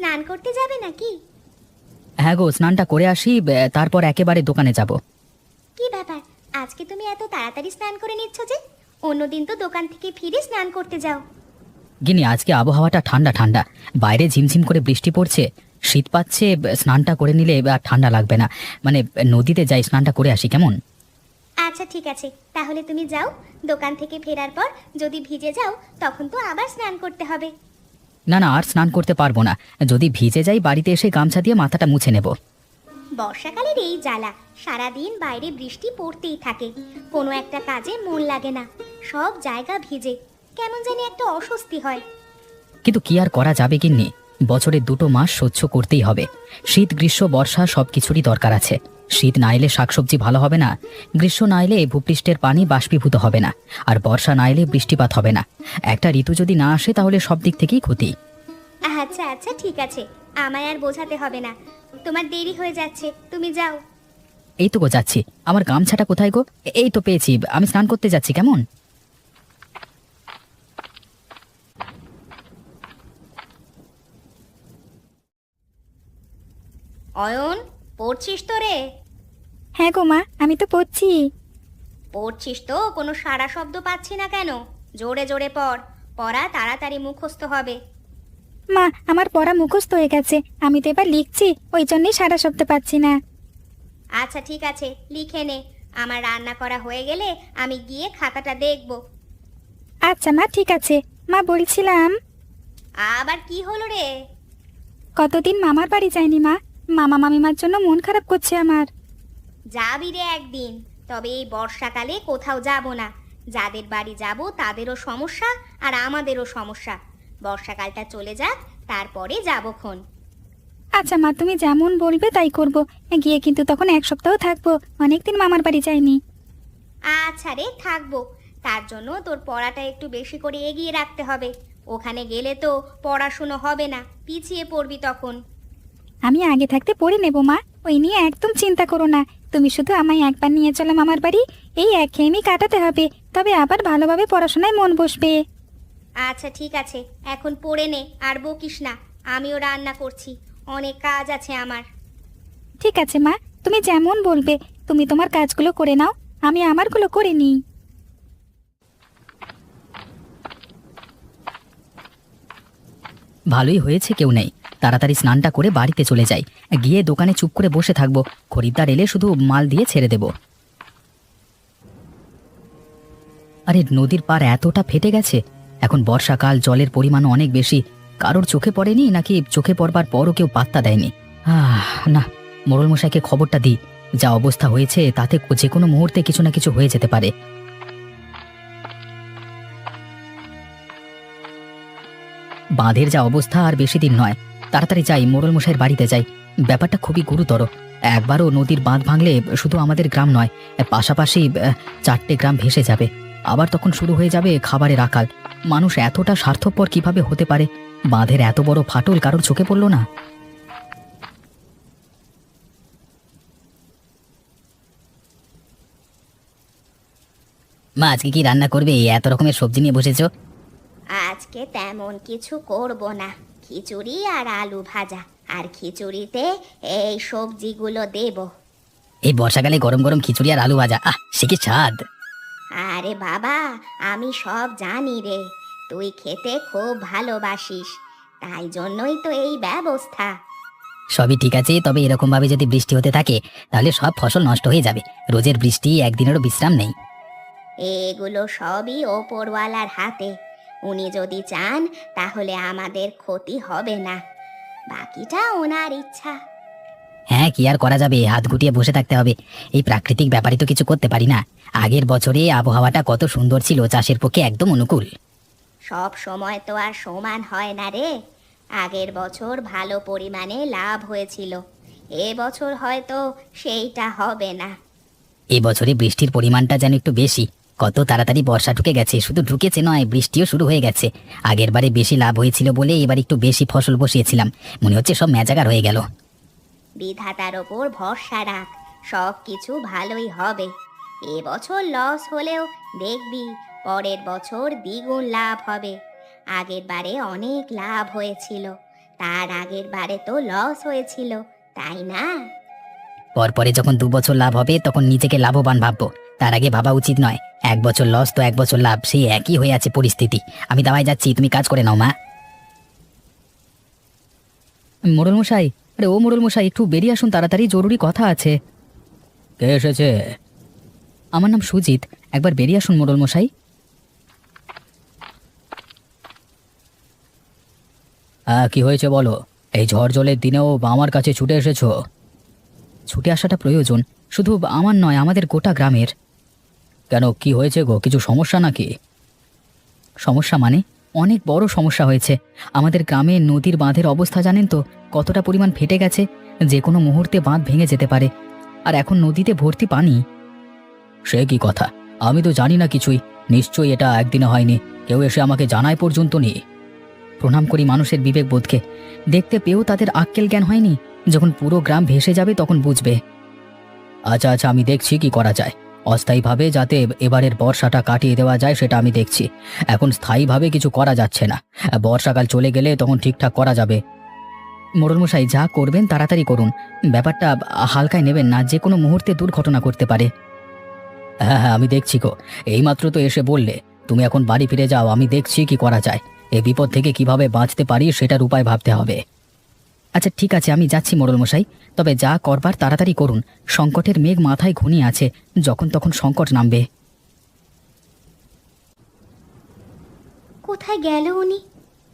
স্নান করতে যাবে নাকি? হ্যাঁ গো স্নানটা করে আসি বে, তারপর একেবারে দোকানে যাব। কি ব্যাপার? আজকে তুমি এত তাড়াতাড়ি স্নান করে নিচ্ছ যে? অন্যদিন তো দোকান থেকে ফিরে স্নান করতে যাও। গিনি আজকে আবহাওয়াটা ঠান্ডা ঠান্ডা। বাইরে ঝিমঝিম করে বৃষ্টি পড়ছে শীত পাচ্ছে বে, স্নানটা করে নিলে আর ঠান্ডা লাগবে না। মানে নদীতে যাই স্নানটা করে আসি কেমন? আচ্ছা ঠিক আছে। তাহলে তুমি যাও দোকান থেকে ফেরার পর যদি ভিজে যাও তখন তো আবার স্নান করতে হবে। না না আর স্নান করতে পারব না। যদি ভিজে যাই বাড়িতে এসে গামছা দিয়ে মাথাটা মুছে নেব। বর্ষাকালের এই জ্বালা সারাদিন বাইরে বৃষ্টি পড়তেই থাকে। কোনো একটা কাজে মন লাগে না। সব জায়গা ভিজে। কেমন জানি একটা অস্বস্তি হয়। কিন্তু কি আর করা যাবে গিন্নি? বছরে দুটো মাস সহ্য করতেই হবে। শীত গ্রীষ্ম বর্ষা সব কিছুরই দরকার আছে। শীত না এলে শাকসবজি ভালো হবে না গ্রীষ্ম না এলে ভূপৃষ্ঠের পানি বাষ্পীভূত হবে না আর বর্ষা না এলে বৃষ্টিপাত হবে না। একটা ঋতু যদি না আসে তাহলে সব দিক থেকেই ক্ষতি। আচ্ছা আচ্ছা ঠিক আছে। আমায় আর বোঝাতে হবে না। তোমার দেরি হয়ে যাচ্ছে তুমি যাও। এই তো গো যাচ্ছি। আমার গামছাটা কোথায় গো? এই তো পেয়েছি। আমি স্নান করতে যাচ্ছি কেমন? অয়ন পড়ছিস তো রে? হ্যাঁ গো মা আমি তো পড়ছি। পড়ছিস তো? কোনো সারা শব্দ পাচ্ছি না কেন? জোরে জোরে পড়। পড়া তাড়াতাড়ি মুখস্থ হবে। মা আমার পড়া মুখস্থ হয়ে গেছে। আমি তো এবার লিখছি ওই জন্যই সারা শব্দ পাচ্ছি না। আচ্ছা ঠিক আছে লিখে নে। আমার রান্না করা হয়ে গেলে আমি গিয়ে খাতাটা দেখব। আচ্ছা মা ঠিক আছে। মা বলছিলাম। আবার কি হলো রে? কতদিন মামার বাড়ি যায়নি মা? মামা মামিমার জন্য মন খারাপ করছে আমার। যাবি রে একদিন তবে এই বর্ষাকালে কোথাও যাব না। যাদের বাড়ি যাব তাদেরও সমস্যা আর আমাদেরও সমস্যা। বর্ষাকালটা চলে যাক তারপরে যাব খন আচ্ছা মা তুমি যেমন বলবে তাই করব। গিয়ে কিন্তু তখন এক সপ্তাহ থাকব অনেকদিন মামার বাড়ি যায়নি আচ্ছা রে থাকব। তার জন্য তোর পড়াটা একটু বেশি করে এগিয়ে রাখতে হবে। ওখানে গেলে তো পড়াশুনো হবে না পিছিয়ে পড়বি তখন। আমি আগে থাকতে পড়ে নেব মা ওই নিয়ে একদম চিন্তা করো না। তুমি শুধু আমায় একবার নিয়ে চলো মামার বাড়ি। এই এক একঘেয়েমি কাটাতে হবে তবে আবার ভালোভাবে পড়াশোনায় মন বসবে। আচ্ছা ঠিক আছে। এখন পড়ে নে আর বকিস না। আমিও রান্না করছি। অনেক কাজ আছে আমার। ঠিক আছে মা। তুমি যেমন বলবে তুমি তোমার কাজগুলো করে নাও। আমি আমারগুলো করে নিই। ভালোই হয়েছে কেউ নেই। তাড়াতাড়ি স্নানটা করে বাড়িতে চলে যাই। গিয়ে দোকানে চুপ করে বসে থাকব। খরিদ্দার এলে শুধু মাল দিয়ে ছেড়ে দেব। আরে, নদীর পার এতটা ফেটে গেছে। এখন বর্ষাকাল, জলের পরিমাণও অনেক বেশি। কারোর চোখে পড়েনি নাকি চোখে পড়বার পরও কেউ পাত্তা দেয়নি? আহ, না মোড়ল মশাইকে খবরটা দিই। যা অবস্থা হয়েছে, তাতে যে কোনো মুহূর্তে কিছু না কিছু হয়ে যেতে পারে। বাঁধের যা অবস্থা আর বেশি দিন নয়। তাড়াতাড়ি যাই মোড়ল মশাইয়ের বাড়িতে যাই। ব্যাপারটা খুবই গুরুতর। একবারও নদীর বাঁধ ভাঙলে শুধু আমাদের গ্রাম নয়, পাশাপাশি চারটে গ্রাম ভেসে যাবে। আবার তখন শুরু হয়ে যাবে খাবারের আকাল। মানুষ এতটা স্বার্থপর কীভাবে হতে পারে? বাঁধের এত বড় ফাটল কারোর চোখে পড়ল না? মা, আজকে কি রান্না করবে? এত রকমের সবজি নিয়ে বসেছো? আজকে তেমন কিছু করব না। খিচুড়ি আর আলু ভাজা। আর খিচুড়িতে এই সবজিগুলো দেব। এই বর্ষাকালে গরম গরম খিচুড়ি আর আলু ভাজা। আহ সে কি স্বাদ। আরে বাবা আমি সব জানি রে। তুই খেতে খুব ভালোবাসিস। তাই জন্যই তো এই ব্যবস্থা। সবই ঠিক আছে তবে এরকম ভাবে যদি বৃষ্টি হতে থাকে তাহলে সব ফসল নষ্ট হয়ে যাবে। রোজের বৃষ্টি একদিনেরও বিশ্রাম নেই। এগুলো সবই ওপরওয়ালার হাতে। উনি যদি চান তাহলে আমাদের ক্ষতি হবে না। বাকিটা ওনার ইচ্ছা। হ্যাঁ কি আর করা যাবে? হাত গুটিয়ে বসে থাকতে হবে। এই প্রাকৃতিক ব্যাপারে তো কিছু করতে পারি না। আগের বছরে আবহাওয়াটা কত সুন্দর ছিল চাষের পক্ষে একদম অনুকূল। সব সময় তো আর সমান হয় না রে। আগের বছর ভালো পরিমাণে লাভ হয়েছিল। এ বছর হয়তো সেইটা হবে না। এই বছরে বৃষ্টির পরিমাণটা যেন একটু বেশি। কত তাড়াতাড়ি বর্ষা ঢুকে গেছে শুধু ঢুকেছে নয় বৃষ্টিও শুরু হয়ে গেছে। আগের বারে বেশি লাভ হয়েছিল বলে এবার একটু বেশি ফসল বসিয়েছিলাম। মনে হচ্ছে সব ম্যাজাগার হয়ে গেল। বিধাতার ওপর ভরসা রাখ সব কিছু ভালোই হবে। এবছর লস হলেও দেখবি পরের বছর দ্বিগুণ লাভ হবে। আগের বারে অনেক লাভ হয়েছিল তার আগের বারে তো লস হয়েছিল তাই না? পরপরে যখন দু বছর লাভ হবে তখন নিজেকে লাভবান ভাববো। তার আগে ভাবা উচিত নয়। এক বছর লস তো এক বছর লাভ সেই একই হয়ে আছে পরিস্থিতি। আমি দাওয়ায় যাচ্ছি তুমি কাজ করে নাও মা। মোড়ল মশাই আরে ও মোড়ল মশাই একটু বেরিয়ে আসুন তাড়াতাড়ি জরুরি কথা আছে। কে এসেছে? আমার নাম সুজিত। একবার বেরিয়ে আসুন মোড়ল মশাই হ্যাঁ কি হয়েছে বলো? এই ঝড় জলের দিনেও আমার কাছে ছুটে এসেছ? ছুটে আসাটা প্রয়োজন। শুধু আমার নয় আমাদের গোটা গ্রামের। কেন, কি হয়েছে গো? কিছু সমস্যা নাকি? সমস্যা মানে? অনেক বড় সমস্যা হয়েছে। আমাদের গ্রামে নদীর বাঁধের অবস্থা জানেন তো? কতটা পরিমাণ ফেটে গেছে? যে কোনো মুহূর্তে বাঁধ ভেঙে যেতে পারে। আর এখন নদীতে ভর্তি পানি? সে কি কথা? আমি তো জানি না কিছুই। নিশ্চয়ই এটা একদিনে হয়নি। কেউ এসে আমাকে জানায় পর্যন্ত নেই। প্রণাম করি মানুষের বিবেক বোধকে। দেখতে পেয়েও তাদের আক্কেল জ্ঞান হয়নি। যখন পুরো গ্রাম ভেসে যাবে তখন বুঝবে। আচ্ছা আচ্ছা আমি দেখছি কি করা যায়। অস্থায়ীভাবে যাতে এবারের বর্ষাটা কাটিয়ে দেওয়া যায় সেটা আমি দেখছি। এখন স্থায়ীভাবে কিছু করা যাচ্ছে না। বর্ষাকাল চলে গেলে তখন ঠিকঠাক করা যাবে। মোড়লমশাই, যা করবেন তাড়াতাড়ি করুন। ব্যাপারটা হালকায় নেবেন না, যে কোনো মুহূর্তে দুর্ঘটনা করতে পারে। হ্যাঁ হ্যাঁ আমি দেখছি গো। এইমাত্র তো এসে বললে, তুমি এখন বাড়ি ফিরে যাও, আমি দেখছি কি করা যায়। এই বিপদ থেকে কীভাবে বাঁচতে পারি সেটার উপায় ভাবতে হবে। আচ্ছা ঠিক আছে, আমি যাচ্ছি মোড়ল মশাই তবে যা করবার তাড়াতাড়ি করুন। সংকটের মেঘ মাথায় ঘনিয়ে আছে। যখন তখন সংকট নামবে। কোথায় গেল উনি?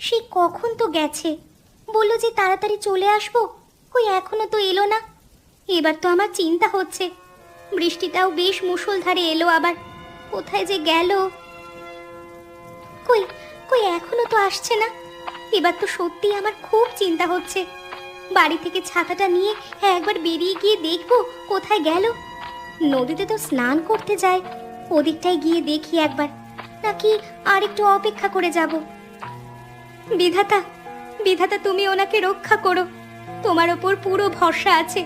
সে কখন তো গেছে? বলল যে তাড়াতাড়ি চলে আসব। কই এখনও তো এলো না। এবার তো আমার চিন্তা হচ্ছে। বৃষ্টিটাও বেশ মুষলধারে এলো আবার। কোথায় যে গেল? কই কই, এখনও তো আসছে না। এবার তো সত্যি আমার খুব চিন্তা হচ্ছে। বাড়ি থেকে ছাতাটা নিয়ে একবার বেরিয়ে গিয়ে দেখব কোথায় গেল। নদীতে তো স্নান করতে যায়। ওদিকটায় গিয়ে দেখি একবার, নাকি আর একটু অপেক্ষা করে যাব। বিধাতা বিধাতা, তুমি ওনাকে রক্ষা করো। তোমার ওপর পুরো ভরসা আছে।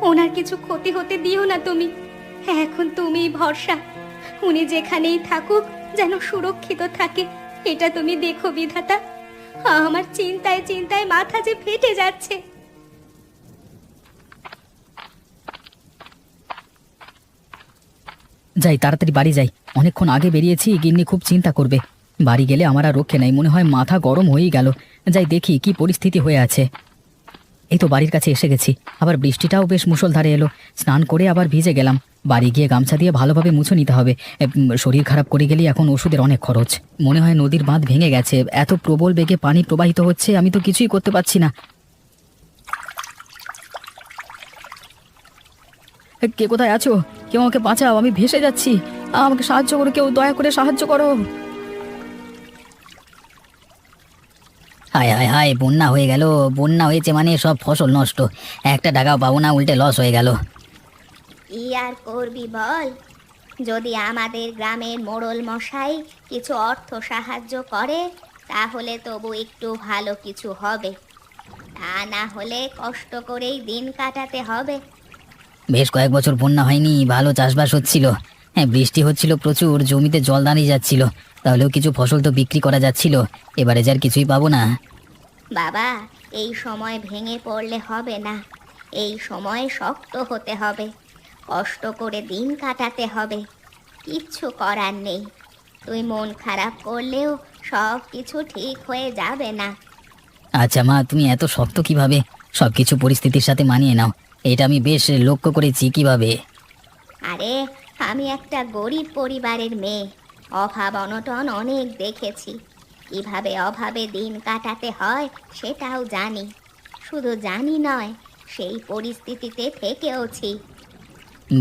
ওনার কিছু ক্ষতি হতে দিও না তুমি। এখন তুমি ভরসা। উনি যেখানেই থাকুক যেন সুরক্ষিত থাকে, এটা তুমি দেখো বিধাতা। আমার চিন্তায় চিন্তায় মাথা যে ফেটে যাচ্ছে। যাই, তাড়াতাড়ি বাড়ি যাই। অনেকক্ষণ আগে বেরিয়েছি, গিন্নি খুব চিন্তা করবে। বাড়ি গেলে আমার আর রক্ষে নাই, মনে হয় মাথা গরম হয়েই গেল। যাই দেখি কি পরিস্থিতি হয়ে আছে। এই তো বাড়ির কাছে এসে গেছি। আবার বৃষ্টিটাও বেশ মুষলধারে এলো। স্নান করে আবার ভিজে গেলাম। বাড়ি গিয়ে গামছা দিয়ে ভালোভাবে মুছে নিতে হবে। শরীর খারাপ করে গেলে এখন ওষুধের অনেক খরচ। মনে হয় নদীর বাঁধ ভেঙে গেছে। এত প্রবল বেগে পানি প্রবাহিত হচ্ছে, আমি তো কিছুই করতে পারছি না। কে কোথায় আছো? কেউ আমাকে বাঁচাও, আমি ভেসে যাচ্ছি। আমাকে সাহায্য করো, কেউ দয়া করে সাহায্য করো। হায় হায় হায় বন্যা হয়ে গেল। বন্যা হয়েছে মানে সব ফসল নষ্ট। একটা টাকাও পাবো না উল্টে লস হয়ে গেল। কি আর করবি বল? যদি আমাদের গ্রামের মোড়ল মশাই কিছু অর্থ সাহায্য করে তাহলে তবু একটু ভালো কিছু হবে। তা না হলে কষ্ট করেই দিন কাটাতে হবে। বেশ কয়েক বছর বন্যা হয়নি ভালো চাষবাস হচ্ছিল। হ্যাঁ বৃষ্টি হচ্ছিল প্রচুর জমিতে জল দাঁড়িয়ে যাচ্ছিল। তাহলেও কিছু ফসল তো বিক্রি করা যাচ্ছিল। এবারে যে আর কিছুই পাবো না। বাবা এই সময় ভেঙে পড়লে হবে না। এই সময় শক্ত হতে হবে। কষ্ট করে দিন কাটাতে হবে। কিচ্ছু করার নেই। তুই মন খারাপ করলেও সব কিছু ঠিক হয়ে যাবে না। আচ্ছা মা তুমি এত শক্ত কীভাবে? সব কিছু পরিস্থিতির সাথে মানিয়ে নাও। এটা আমি বেশ লক্ষ্য করেছি কীভাবে। আরে আমি একটা গরিব পরিবারের মেয়ে। অভাব অনটন অনেক দেখেছি। কীভাবে অভাবে দিন কাটাতে হয় সেটাও জানি। শুধু জানি নয় সেই পরিস্থিতিতে থেকেওছি।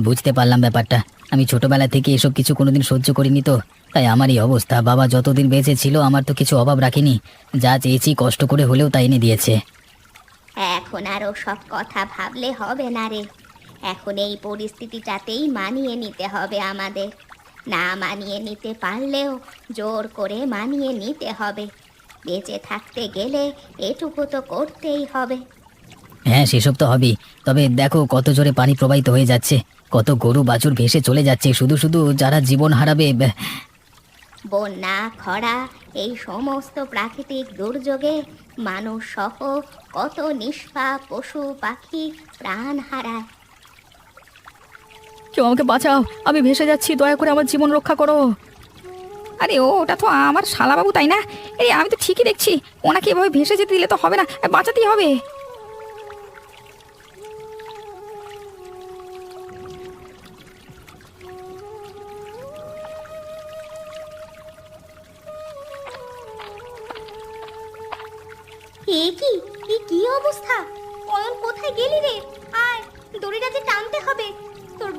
বুঝতে পারলাম ব্যাপারটা। আমি ছোটবেলা থেকে এসব কিছু কোনোদিন সহ্য করিনি তো। তাই আমার এই অবস্থা। বাবা যতদিন বেঁচে ছিল আমার তো কিছু অভাব রাখিনি। যা চেয়েছি কষ্ট করে হলেও তাই এনে দিয়েছে। এখন আর সব কথা ভাবলে হবে না রে। এখন এই পরিস্থিতিটাতেই মানিয়ে নিতে হবে আমাদের। না মানিয়ে নিতে পারলেও জোর করে মানিয়ে নিতে হবে। বেঁচে থাকতে গেলে এটুকু তো করতেই হবে। হ্যাঁ সেসব তো হবেই। তবে দেখো কত জোরে পানি প্রবাহিত হয়ে যাচ্ছে। কত গরু বাছুর ভেসে চলে যাচ্ছে। শুধু শুধু যারা জীবন হারাবে বন্যা খরা এই সমস্ত প্রাকৃতিক দুর্যোগে মানুষ সহ কত নিষ্পাপ পশু পাখি প্রাণ হারায়। কেউ আমাকে বাঁচাও। আমি ভেসে যাচ্ছি, দয়া করে আমার জীবন রক্ষা করো। আরে, ও, ওটা তো আমার শালাবাবু, তাই না? এই, আমি তো ঠিকই দেখছি। ওনাকে এভাবে ভেসে যেতে দিলে তো হবে না বাঁচাতেই হবে। এ কি? কি অবস্থা? অয়ন কোথায় গেলি রে? আয়, দড়িটা যে টানতে হবে।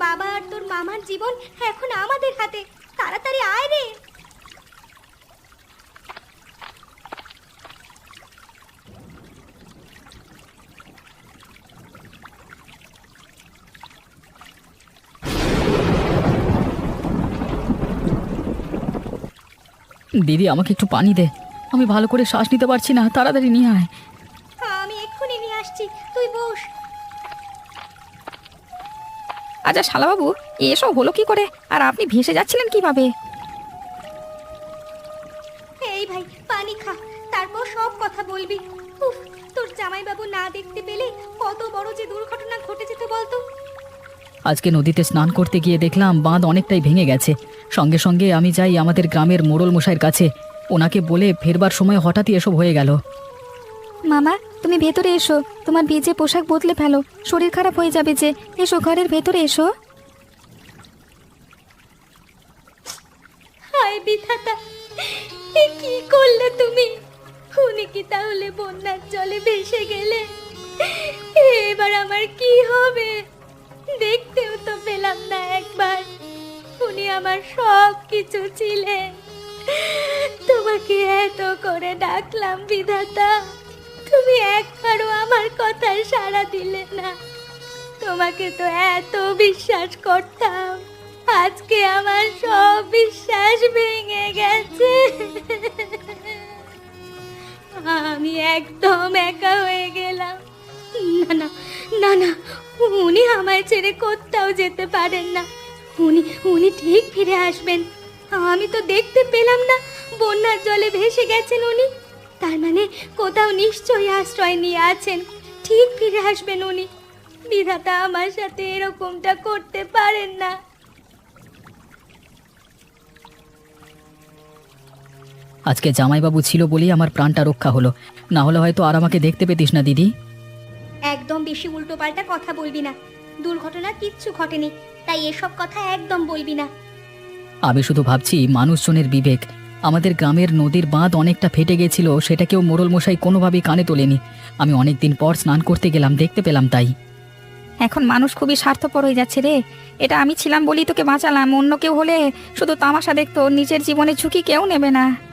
বাবা আর তোর মামার জীবন এখন আমাদের হাতে। তাড়াতাড়ি আয় রে। দিদি, আমাকে একটু পানি দে। আমি ভালো করে শ্বাস নিতে পারছি না। তাড়াতাড়ি নিয়ে আয়। আচ্ছা শালাবাবু এসব হলো কি করে? আর আপনি ভেসে যাচ্ছিলেন কীভাবে? এই ভাই পানি খা তারপর সব কথা বলবি। উফ তোর জামাইবাবু না দেখতে পেলে কত বড় যে দুর্ঘটনা ঘটে যেত বলতো। আজকে নদীতে স্নান করতে গিয়ে দেখলাম বাঁধ অনেকটাই ভেঙে গেছে। সঙ্গে সঙ্গে আমি যাই আমাদের গ্রামের মোড়ল মশাইয়ের কাছে। ওনাকে বলে ফেরবার সময় হঠাৎই এসব হয়ে গেল। মামা, তুমি ভেতরে এসো। তোমার ভিজে পোশাক বদলে ফেলো। শরীর খারাপ হয়ে যাবে যে। এসো, ঘরের ভেতরে এসো। হায় বিধাতা, এ কি করলে তুমি? উনি কি তাহলে বন্যার জলে ভেসে গেলে? এবার আমার কি হবে? দেখতেও তো পেলাম না একবার। উনি আমার সব কিছু ছিলেন। তোমাকে এত করে ডাকলাম বিধাতা। তুমি একবারও আমার কথায় সাড়া দিলে না। তোমাকে তো এত বিশ্বাস করতাম। আজকে আমার সব বিশ্বাস ভেঙে গেছে। আমি একদম একা হয়ে গেলাম। না না না না, উনি আমায় ছেড়ে কোথাও যেতে পারেন না। উনি উনি ঠিক ফিরে আসবেন। আমি তো দেখতে পেলাম না, বন্যার জলে ভেসে গেছেন উনি। তার মানে কোথাও নিশ্চয়ই আশ্রয় নিয়ে আছেন। ঠিক ফিরে আসবেন উনি। বিধাতা আমার সাথে এরকমটা করতে পারেন না। আজকে জামাইবাবু ছিল বলেই আমার প্রাণটা রক্ষা হলো। না হলে হয়তো আর আমাকে দেখতে পেতিস না দিদি। একদম বেশি উল্টোপাল্টা কথা বলবি না। দুর্ঘটনা কিচ্ছু ঘটেনি তাই এসব কথা একদম বলবি না। আমি শুধু ভাবছি মানুষজনের বিবেক আমাদের গ্রামের নদীর বাঁধ অনেকটা ফেটে গেছিল, সেটাকেও মোড়ল মশাই কোনোভাবেই কানে তোলেনি। আমি অনেক দিন পর স্নান করতে গেলাম, দেখতে পেলাম তাই। এখন মানুষ খুবই স্বার্থপর হয়ে যাচ্ছে রে। এটা আমি ছিলাম বলি তোকে বাঁচালাম, অন্য কেউ হলে শুধু তামাশা দেখতো, নিজের জীবনে ঝুঁকি কেউ নেবে না।